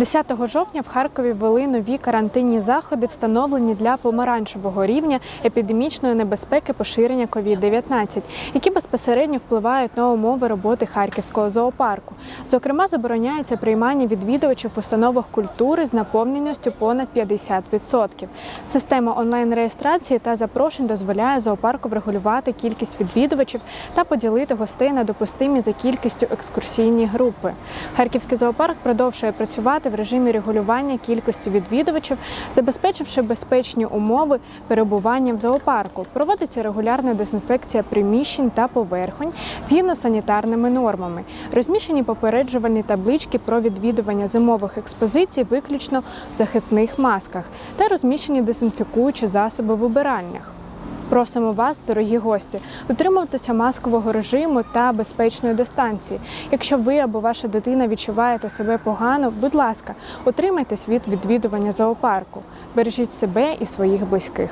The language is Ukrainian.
10 жовтня в Харкові ввели нові карантинні заходи, встановлені для помаранчевого рівня епідемічної небезпеки поширення COVID-19, які безпосередньо впливають на умови роботи харківського зоопарку. Зокрема, забороняється приймання відвідувачів в установах культури з наповненістю понад 50%. Система онлайн-реєстрації та запрошень дозволяє зоопарку врегулювати кількість відвідувачів та поділити гостей на допустимі за кількістю екскурсійні групи. Харківський зоопарк продовжує працювати в режимі регулювання кількості відвідувачів, забезпечивши безпечні умови перебування в зоопарку. Проводиться регулярна дезінфекція приміщень та поверхонь згідно з санітарними нормами. Розміщені попереджувальні таблички про відвідування зимових експозицій виключно в захисних масках та розміщені дезінфікуючі засоби в убиральнях. Просимо вас, дорогі гості, дотримуватися маскового режиму та безпечної дистанції. Якщо ви або ваша дитина відчуваєте себе погано, будь ласка, утримайтесь від відвідування зоопарку. Бережіть себе і своїх близьких.